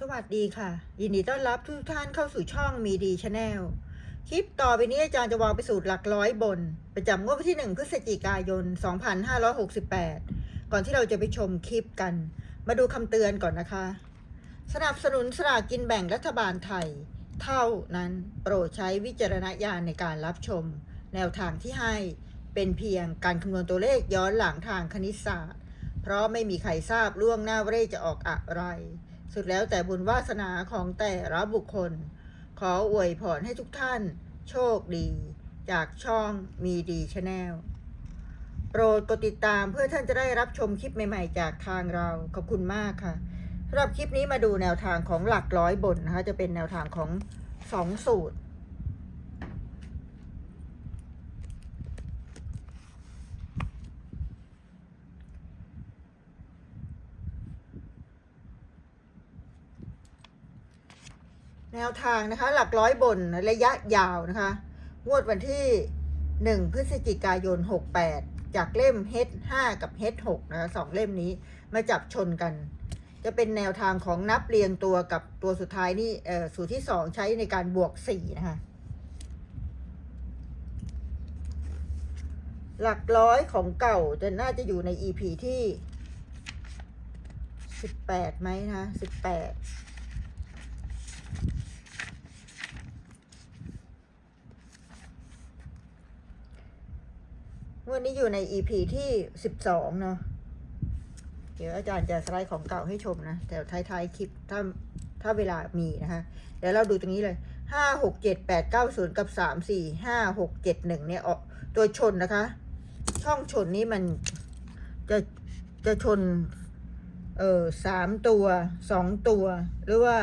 สวัสดีค่ะ ยินดีต้อนรับทุกท่านเข้าสู่ช่องมีดีชาแนลคลิปต่อไปนี้อาจารย์จะวางไปสูตรหลักร้อยบน ประจำงวดวันที่1พฤศจิกายน 2568 ก่อนที่เราจะไปชมคลิปกัน มาดูคำเตือนก่อนนะคะ สนับสนุนสลากกินแบ่งรัฐบาลไทย เท่านั้นโปรดใช้วิจารณญาณในการรับชม แนวทางที่ให้เป็นเพียงการคำนวณตัวเลขย้อนหลังทางคณิตศาสตร์ เพราะไม่มีใครทราบล่วงหน้าว่าเลขจะออกอะไร สุดแล้วแต่บุญวาสนาของแต่ละบุคคล ขออวยพรให้ทุกท่าน โชคดี จากช่องมีดีชาแนลโปรดกดติดตามเพื่อท่านจะได้รับชมคลิปใหม่ๆ จากทางเรา ขอบคุณมากค่ะสำหรับคลิปนี้มาดูแนวทางของหลักร้อยบนนะคะ จะเป็นแนวทางของสองสูตร แนวทางนะคะ หลักร้อยบนระยะยาวนะคะ งวดวันที่ 1 พฤศจิกายน 68 จากเล่ม H5 กับ H6 นะคะสองเล่มนี้มาจับชนกัน จะเป็นแนวทางของนับเรียงตัวกับตัวสุดท้ายนี่สูตรที่ 2 ใช้ในการบวก 4 นะคะ หลักร้อยของเก่าจะน่าจะอยู่ใน EP ที่ 18ไหมนะ18 วันนี้อยู่ใน EP ที่สิบสองเนาะ เดี๋ยวอาจารย์จะสไลด์ของเก่าให้ชมนะ แต่ท้ายๆคลิปถ้าถ้าเวลามีนะคะ เดี๋ยวเราดูตรงนี้เลยห้าหกเจ็ดแปดเก้าศูนย์กับสามสี่ห้าหกเจ็ดหนึ่งเนี่ยออกตัวชนนะคะ ช่องชนนี้มันจะจะชน เออสามตัวสองตัว หรือว่า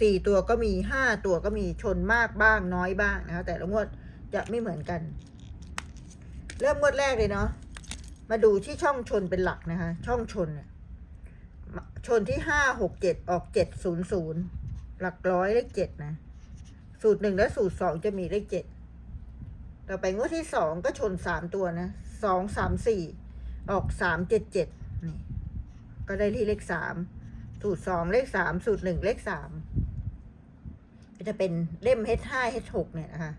สี่ตัวก็มีห้าตัวก็มีชนมากบ้างน้อยบ้างนะคะแต่ละงวดจะไม่เหมือนกัน เริ่มงวดแรกเลยเนาะมาดูที่ช่องชนเป็นหลักนะคะ ช่องชนเนี่ยชนที่ห้าหกเจ็ดออกเจ็ดศูนย์ศูนย์หลักร้อยเลขเจ็ดนะ สูตรหนึ่งและสูตรสองจะมีเลขเจ็ดต่อไปงวดที่สองก็ชนสามตัวนะสองสามสี่ออกสามเจ็ดเจ็ดนี่ ก็ได้ที่เลขสามสูตรสองเลขสามสูตรหนึ่งเลขสามก็จะเป็นเล่ม H ห้า H หกเนี่ยนะคะ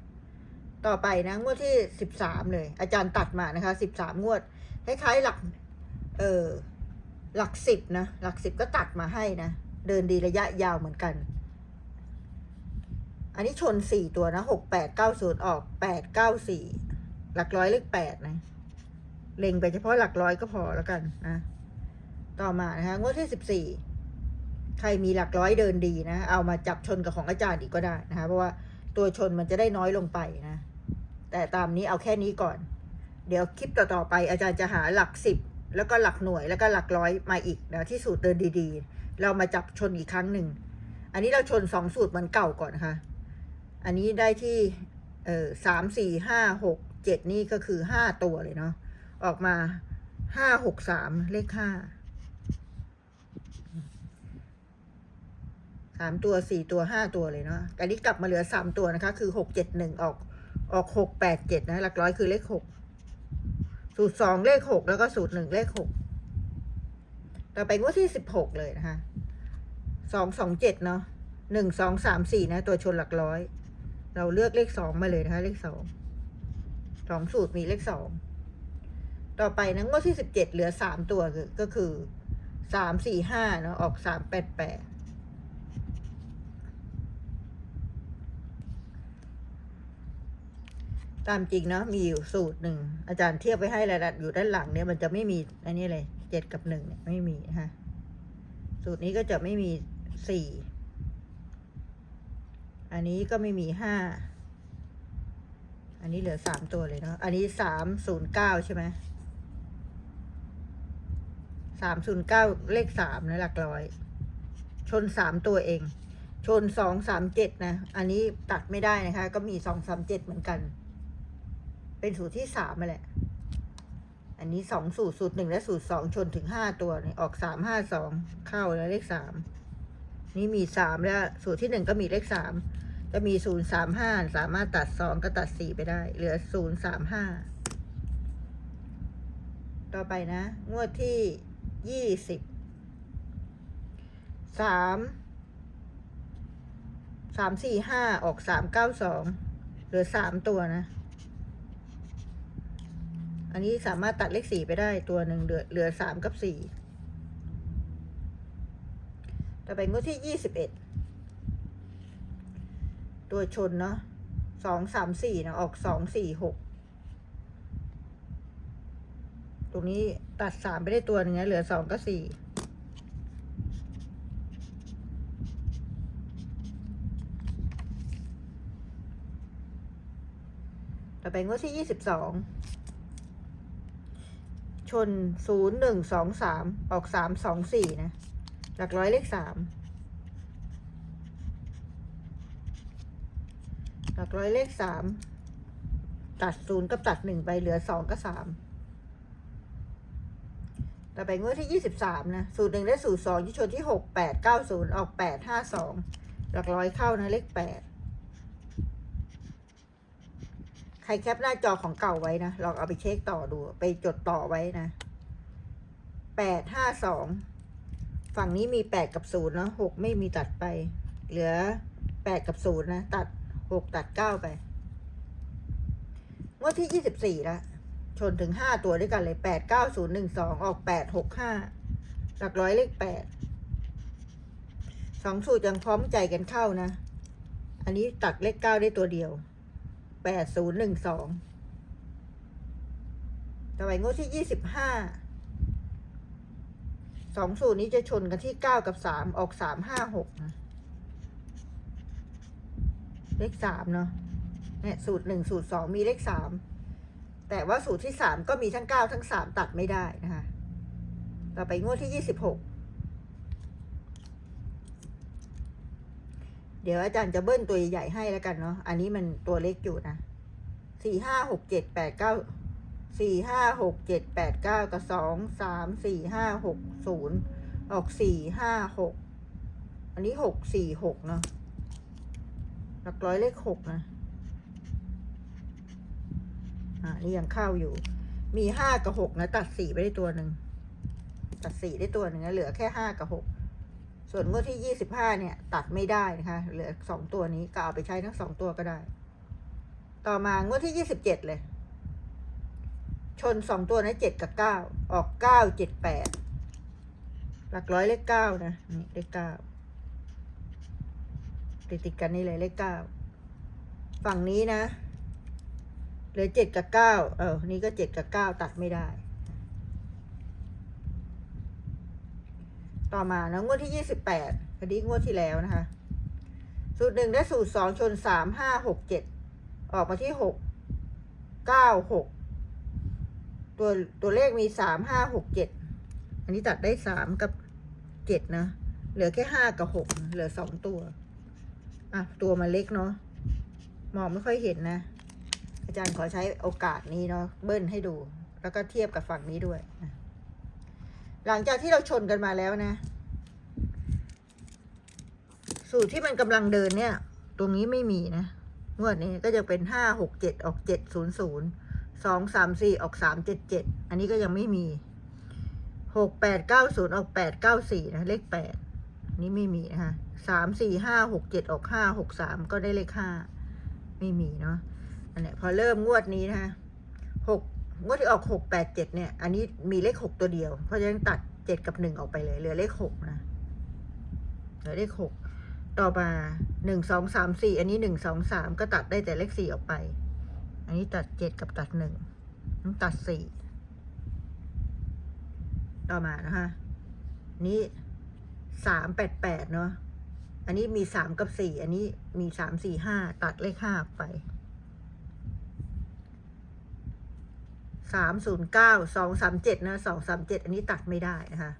ต่อไปนะ งวดที่สิบสามเลย อาจารย์ตัดมานะคะสิบสามงวด คล้ายๆหลัก เออหลักสิบนะ หลักสิบก็ตัดมาให้นะ เดินดีระยะยาวเหมือนกัน อันนี้ชนสี่ตัวนะหกแปดเก้าศูนย์ออกแปดเก้าสี่หลักร้อยเลขแปดนะ เล็งไปเฉพาะหลักร้อยก็พอแล้วกันนะ ต่อมานะคะงวดที่สิบสี่ใครมีหลักร้อยเดินดีนะ เอามาจับชนกับของอาจารย์อีกก็ได้นะคะ เพราะว่าตัวชนมันจะได้น้อยลงไปนะ แต่ตามนี้เอาแค่นี้ก่อน เดี๋ยวคลิปต่อๆไป อาจารย์จะหาหลักสิบแล้วก็หลักหน่วยแล้วก็หลักร้อยมาอีกนะที่สูตรเดินดีๆ เรามาจับชนอีกครั้งหนึ่ง อันนี้เราชนสองสูตรเหมือนเก่าก่อนนะคะอันนี้ได้ที่เออสามสี่ห้าหกเจ็ดนี่ก็คือห้าตัวเลยเนาะออกมาห้าหกสามเลขห้าสามตัวสี่ตัวห้าตัวเลยเนาะอันนี้กลับมาเหลือสามตัวนะคะ คือหกเจ็ดหนึ่งออก ออกหกแปดเจ็ดนะ หลักร้อยคือเลขหกสูตรสองเลขหกแล้วก็สูตรหนึ่งเลขหกต่อไปงวดที่สิบหกเลยนะคะสองสองเจ็ดเนาะหนึ่งสองสามสี่นะ ตัวชนหลักร้อย เราเลือกเลขสองมาเลยนะคะ เลขสองสองสูตรมีเลขสองต่อไปนะงวดที่สิบเจ็ดเหลือสามตัวก็คือสามสี่ห้าเนาะออกสามแปดแปด ตามจริงเนาะมีอยู่สูตรหนึ่งอาจารย์เทียบไว้ให้ระดับอยู่ด้านหลังเนี่ยมันจะไม่มีอันนี้เลยเจ็ดกับหนึ่งเนี่ยไม่มีนะคะสูตรนี้ก็จะไม่มีสี่อันนี้ก็ไม่มีห้าอันนี้เหลือสามตัวเลยเนาะอันนี้สามศูนย์เก้าใช่ไหมสามศูนย์เก้าเลขสามนะหลักร้อย ชนสามตัวเอง ชนสองสามเจ็ดนะ อันนี้ตัดไม่ได้นะคะ ก็มีสองสามเจ็ดเหมือนกัน เป็นสูตรที่สามมาแหละ อันนี้สองสูตรสูตรหนึ่งและสูตรสองชนถึงห้าตัวเนี่ยออกสามห้าสองเข้าแล้วเลขสามนี่มีสามแล้ว สูตรที่หนึ่งก็มีเลขสามจะมีศูนย์สามห้าสามารถตัดสองก็ตัดสี่ไปได้ เหลือศูนย์สามห้าต่อไปนะ งวดที่ยี่สิบสามสามสี่ห้าออกสามเก้าสองเหลือสามตัวนะ อันนี้สามารถตัดเลขสี่ไปได้ตัวหนึ่งเหลือเหลือสามกับสี่ต่อไปงวดที่ยี่สิบเอ็ดตัวชนเนาะสองสามสี่นะออกสองสี่หกตรงนี้ตัดสามไปได้ตัวหนึ่งนะเหลือสองกับสี่ต่อไปงวดที่ยี่สิบสอง ชนศูนย์หนึ่งสองสามออกสามสองสี่นะ หลักร้อยเลขสามหลักร้อยเลขสามตัดศูนย์กับตัดหนึ่งไปเหลือสองกับสามต่อไปงวดที่ยี่สิบสามนะสูตรหนึ่งได้สูตรสองที่ชนที่หกแปดเก้าศูนย์ออกแปดห้าสองหลักร้อยเข้านะเลขแปด ใค รแคปหน้าจอของเก่าไว้นะลองเอาไปเช็คต่อดู ไปจดต่อไว้นะแปดห้าสองฝั่งนี้มีแปดกับศูนย์เนาะหกไม่มีตัดไป เหลือแปดกับศูนย์นะ ตัดหกตัดเก้าไปงวดที่ยี่สิบสี่ละชนถึงห้าตัวด้วยกันเลยแปดเก้าศูนย์หนึ่งสองออกแปดหกห้าหลักร้อยเลขแปดสองสูตรยังพร้อมใจกันเข้านะ อันนี้ตัดเลขเก้าได้ตัวเดียว แปดศูนย์หนึ่งสองต่อไปงวดที่ยี่สิบห้าสองสูตรนี้จะชนกันที่เก้ากับสามออกสามห้าหกเลขสามเนาะเนี่ยสูตรหนึ่งสูตรสองมีเลขสามแต่ว่าสูตรที่สามก็มีทั้งเก้าทั้งสามตัดไม่ได้นะคะ ต่อไปงวดที่ยี่สิบหก เดี๋ยวอาจารย์จะเบิ้ลตัวใหญ่ให้แล้วกันเนาะ อันนี้มันตัวเล็กอยู่นะสี่ห้าหกเจ็ดแปดเก้าสี่ห้าหกเจ็ดแปดเก้ากับสองสามสี่ห้าหกศูนย์ออกสี่ห้าหกอันนี้หกสี่หกเนาะหลักร้อยเลขหกนะ อ่านี่ยังเข้าอยู่ มีห้ากับหกนะ ตัดสี่ไปได้ตัวหนึ่ง ตัดสี่ได้ตัวหนึ่งนะเหลือแค่ห้ากับหก ส่วนงวดที่ยี่สิบห้าเนี่ย ตัดไม่ได้นะคะ เหลือสองตัวนี้ก็เอาไปใช้ทั้งสองตัวก็ได้ ต่อมางวดที่ยี่สิบเจ็ดเลย ชนสองตัวนะเจ็ดกับเก้าออกเก้าเจ็ดแปดหลักร้อยเลขเก้านะนี่เลขเก้าติดติดกันนี่เลยเลขเก้าฝั่งนี้นะเหลือเจ็ดกับเก้าเออนี่ก็เจ็ดกับเก้าตัดไม่ได้ ต่อมานะงวดที่ยี่สิบแปดอันนี้งวดที่แล้วนะคะ สูตรหนึ่งได้สูตรสองชนสามห้าหกเจ็ดออกมาที่หกเก้าหกตัวตัวเลขมีสามห้าหกเจ็ดอันนี้ตัดได้สามกับเจ็ดนะ เหลือแค่ห้ากับหกเหลือสองตัว อะ ตัวมันเล็กเนาะมองไม่ค่อยเห็นนะ อาจารย์ขอใช้โอกาสนี้เนาะเบิ้ลให้ดู แล้วก็เทียบกับฝั่งนี้ด้วยนะ หลังจากที่เราชนกันมาแล้วนะ สูตรที่มันกำลังเดินเนี่ย ตรงนี้ไม่มีนะงวดนี้ก็จะเป็นห้าหกเจ็ดออกเจ็ดศูนย์ศูนย์สองสามสี่ออกสามเจ็ดเจ็ดอันนี้ก็ยังไม่มีหกแปดเก้าศูนย์ออกแปดเก้าสี่นะเลขแปดนี่ไม่มีนะคะสามสี่ห้าหกเจ็ดออกห้าหกสามก็ได้เลขห้าไม่มีเนาะอันนี้พอเริ่มงวดนี้นะคะหก งวดที่ออกหกแปดเจ็ดเนี่ย อันนี้มีเลขหกตัวเดียว เพราะฉะนั้นตัดเจ็ดกับหนึ่งออกไปเลย เหลือเลขหกนะ เหลือเลขหกต่อมาหนึ่งสองสามสี่อันนี้หนึ่งสองสามก็ตัดได้แต่เลขสี่ออกไป อันนี้ตัดเจ็ดกับตัดหนึ่งต้องตัดสี่ต่อมานะคะนี้สามแปดแปดเนาะอันนี้มีสามกับสี่อันนี้มีสามสี่ห้าตัดเลขห้าออกไป สามศูนย์เก้าสองสามเจ็ดนะสองสามเจ็ดอันนี้ตัดไม่ได้นะคะ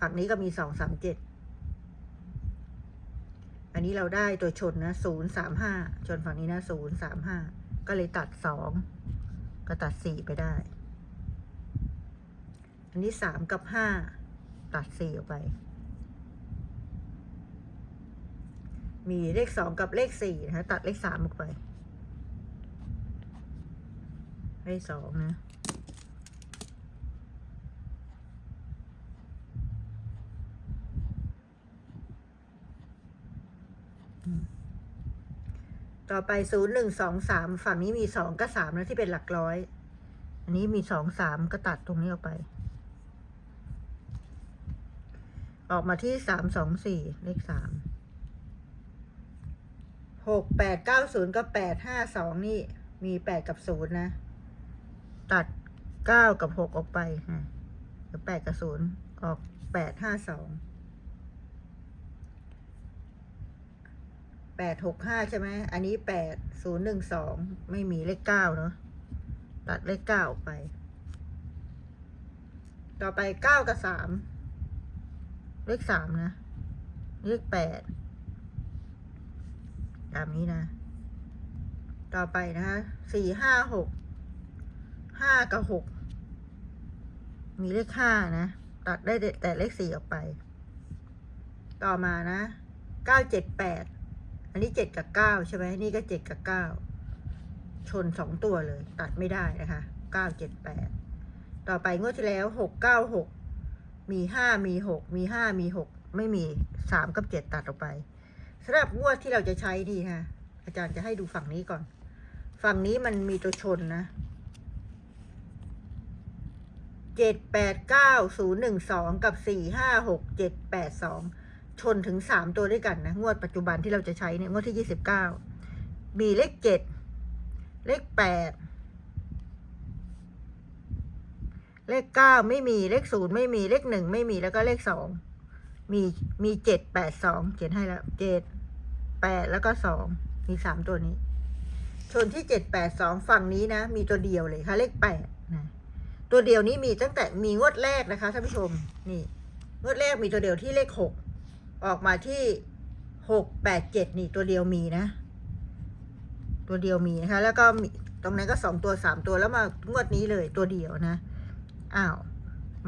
ฝั่งนี้ก็มีสองสามเจ็ดอันนี้เราได้ตัวชนนะศูนย์สามห้าชนฝั่งนี้นะศูนย์สามห้าก็เลยตัดสองก็ตัดสี่ไปได้ อันนี้สามกับห้าตัดสี่ออกไป มีเลขสองกับเลขสี่นะคะตัดเลขสามออกไป เลขสองนะ ต่อไปศูนย์หนึ่งสองสามฝั่งนี้มีสองก็สามนะที่เป็นหลักร้อย อันนี้มีสองสามก็ตัดตรงนี้ออกไป ออกมาที่สามสองสี่เลขสามหกแปดเก้าศูนย์ก็แปดห้าสองนี่มีแปดกับศูนย์นะ ตัดเก้ากับหกออกไปอะเดี๋ยวแปดกับศูนย์ออกแปดห้าสอง แปดหกห้าใช่ไหม อันนี้แปดศูนย์หนึ่งสองไม่มีเลขเก้าเนาะ ตัดเลขเก้าออกไป ต่อไปเก้ากับสาม เลขสามนะ เลขแปดตามนี้นะ ต่อไปนะคะสี่ห้าหก ห้ากับหก มีเลขห้านะ ตัดได้แต่เลขสี่ออกไป ต่อมานะเก้าเจ็ดแปด อันนี้เจ็ดกับเก้าใช่ไหมนี่ก็เจ็ดกับเก้าชนสองตัวเลย ตัดไม่ได้นะคะเก้าเจ็ดแปดต่อไปงวดที่แล้วหกเก้าหกมีห้ามีหกมีห้ามีหกไม่มีสามกับเจ็ดตัดออกไปสำหรับงวดที่เราจะใช้ดีค่ะ อาจารย์จะให้ดูฝั่งนี้ก่อน ฝั่งนี้มันมีตัวชนนะเจ็ดแปดเก้าศูนย์หนึ่งสองกับสี่ห้าหกเจ็ดแปดสอง ชนถึงสามตัวด้วยกันนะงวดปัจจุบันที่เราจะใช้เนี่ยงวดที่ยี่สิบเก้ามีเลขเจ็ดเลขแปดเลขเก้าไม่มีเลขศูนย์ไม่มีเลขหนึ่งไม่มีแล้วก็เลขสองมีมีเจ็ดแปดสองเขียนให้แล้วเจ็ดแปดแล้วก็สองมีสามตัวนี้ ชนที่เจ็ดแปดสองฝั่งนี้นะ มีตัวเดียวเลยค่ะ เลขแปดนะตัวเดียวนี้มีตั้งแต่มีงวดแรกนะคะท่านผู้ชมนี่งวดแรกมีตัวเดียวที่เลขหก ออกมาที่หกแปดเจ็ดนี่ตัวเดียวมีนะ ตัวเดียวมีนะคะ แล้วก็ตรงนั้นก็สองตัวสามตัวแล้วมางวดนี้เลยตัวเดียวนะ อ้าว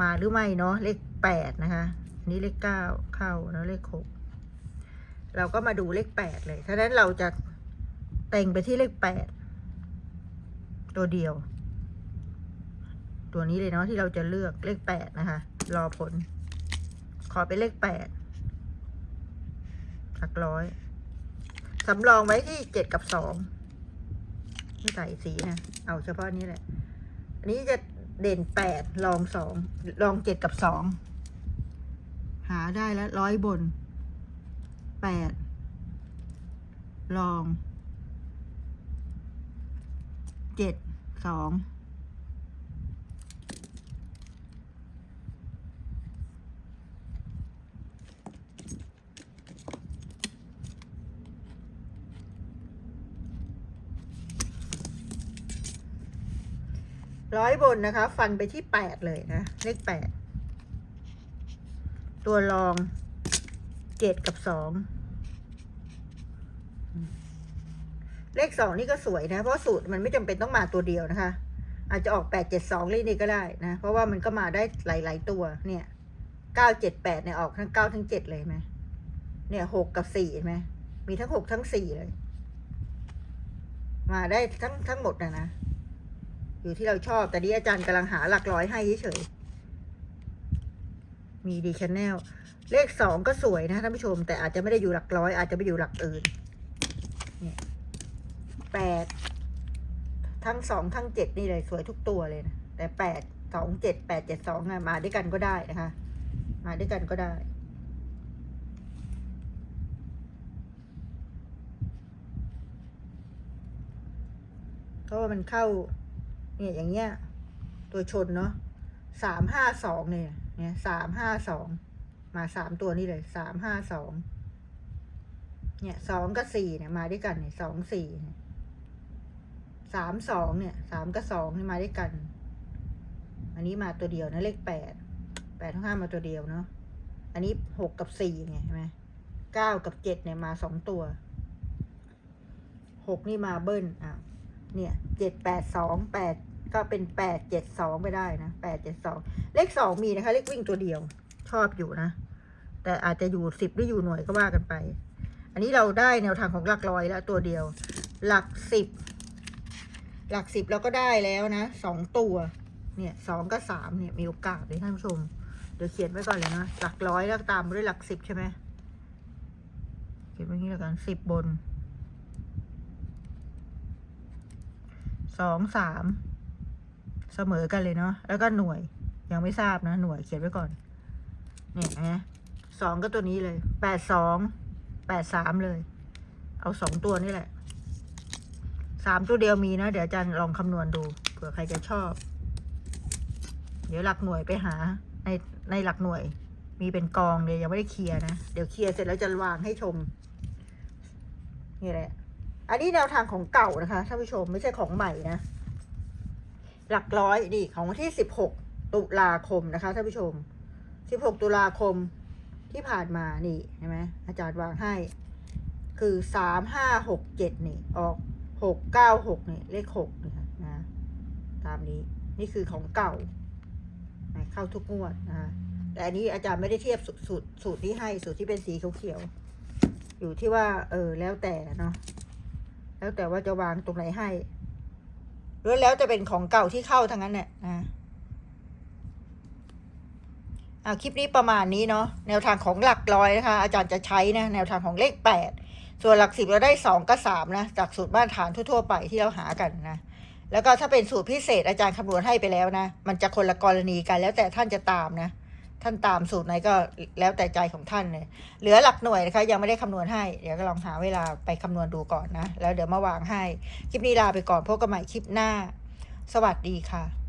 มาหรือไม่เนาะเลขแปดนะคะนนี้เลขเก้าเข้าแล้วเลขหกเราก็มาดูเลขแปดเลยฉะนั้นเราจะเต็งไปที่เลขแปดตัวเดียว ตัวนี้เลยเนาะที่เราจะเลือกเลขแปดนะคะ รอผล ขอเป็นเลขแปด หลักร้อยสำรองไว้ที่เจ็ดกับสองไม่ใส่สีนะเอาเฉพาะนี้แหละ อันนี้จะเด่นแปดลองสองลองเจ็ดกับสองหาได้แล้วร้อยบนแปดลองเจ็ดสอง ร้อยบนนะคะ ฟันไปที่แปดเลยนะ เลขแปดตัวรองเจ็ดกับสองเลขสองนี่ก็สวยนะ เพราะสูตรมันไม่จำเป็นต้องมาตัวเดียวนะคะ อาจจะออกแปดเจ็ดสองเลขนี้ก็ได้นะ เพราะว่ามันก็มาได้หลาย ๆ ตัวเนี่ยเก้าเจ็ดแปดเนี่ยออกทั้งเก้าทั้งเจ็ดเลยไหมเนี่ยหกกับสี่เห็นไหมมีทั้งหกทั้งสี่เลย มาได้ทั้งทั้งหมดนะนะ อยู่ที่เราชอบ แต่นี้อาจารย์กำลังหาหลักร้อยให้เฉยมีดีชแนลเลขสองก็สวยนะท่านผู้ชม แต่อาจจะไม่ได้อยู่หลักร้อย อาจจะไปอยู่หลักอื่นนี่แปดทั้งสองทั้งเจ็ดนี่เลยสวยทุกตัวเลยนะแต่แปดสองเจ็ดแปดเจ็ดสองมาด้วยกันก็ได้นะคะ มาด้วยกันก็ได้เพราะว่ามันเข้า เนี่ยอย่างเงี้ย ตัวชนเนาะสามห้าสองเนี่ย เนี่ยสามห้าสองมาสามตัวนี้เลยสามห้าสองเนี่ยสองกับสี่เนี่ยมาด้วยกันเนี่ยสองสี่สามสองเนี่ยสามกับสองนี่มาด้วยกัน อันนี้มาตัวเดียวนะเลขแปดแปดทั้งห้ามาตัวเดียวเนาะอันนี้หกกับสี่ไงใช่ไหมเก้ากับเจ็ดเนี่ยมาสองตัวหกนี่มาเบิ้ลอะ เนี่ยเจ็ดแปดสองแปดก็เป็นแปดเจ็ดสองไปได้นะแปดเจ็ดสองเลขสองมีนะคะ เลขวิ่งตัวเดียว ชอบอยู่นะ แต่อาจจะอยู่สิบหรืออยู่หน่วยก็ว่ากันไป อันนี้เราได้แนวทางของหลักร้อยแล้วตัวเดียว หลักสิบหลักสิบเราก็ได้แล้วนะสองตัว เนี่ยสองกับสามเนี่ยมีโอกาสเลยท่านผู้ชม เดี๋ยวเขียนไว้ก่อนเลยนะหลักร้อยแล้วตามด้วยหลักสิบใช่ไหมเขียนไว้อย่นี้แล้วกันสิบบน สองสามเสมอกันเลยเนาะแล้วก็หน่วยยังไม่ทราบนะ หน่วยเขียนไว้ก่อน เนี่ยนะสองก็ตัวนี้เลยแปดสองแปดสามเลย เอาสองตัวนี่แหละสามตัวเดียวมีนะ เดี๋ยวอาจารย์ลองคำนวณดูเผื่อใครจะชอบ เดี๋ยวหลักหน่วยไปหา ในในหลักหน่วย มีเป็นกองเลยยังไม่ได้เคลียร์นะ เดี๋ยวเคลียร์เสร็จแล้วจะวางให้ชม นี่แหละ อันนี้แนวทางของเก่านะคะท่านผู้ชมไม่ใช่ของใหม่นะ หลักร้อยนี่ของที่สิบหกตุลาคมนะคะท่านผู้ชมสิบหกตุลาคมที่ผ่านมานี่เห็นไหมอาจารย์วางให้ คือสามห้าหกเจ็ดนี่ ออกหกเก้าหกนี่เลขหกนี่ค่ะนะตามนี้นี่คือของเก่าเข้าทุกงวดนะคะแต่อันนี้อาจารย์ไม่ได้เทียบสูตรสูตรสูตรที่ให้สูตรที่เป็นสีเขียวๆอยู่ที่ว่า เออแล้วแต่เนาะ แล้วแต่ว่าจะวางตรงไหนให้หรือแล้วจะเป็นของเก่าที่เข้าทั้งนั้นแหละนะอ่าคลิปนี้ประมาณนี้เนาะแนวทางของหลักร้อยนะคะ อาจารย์จะใช้นะแนวทางของเลขแปดส่วนหลักสิบเราได้สองกับสามนะจากสูตรมาตรฐานทั่วๆไปที่เราหากันนะแล้วก็ถ้าเป็นสูตรพิเศษอาจารย์คำนวณให้ไปแล้วนะ มันจะคนละกรณีกันแล้วแต่ท่านจะตามนะ ท่านตามสูตรไหนก็แล้วแต่ใจของท่านเลยเหลือหลักหน่วยนะคะ ยังไม่ได้คำนวณให้ เดี๋ยวก็ลองหาเวลาไปคำนวณดูก่อนนะ แล้วเดี๋ยวมาวางให้ คลิปนี้ลาไปก่อนพบกันใหม่คลิปหน้า สวัสดีค่ะ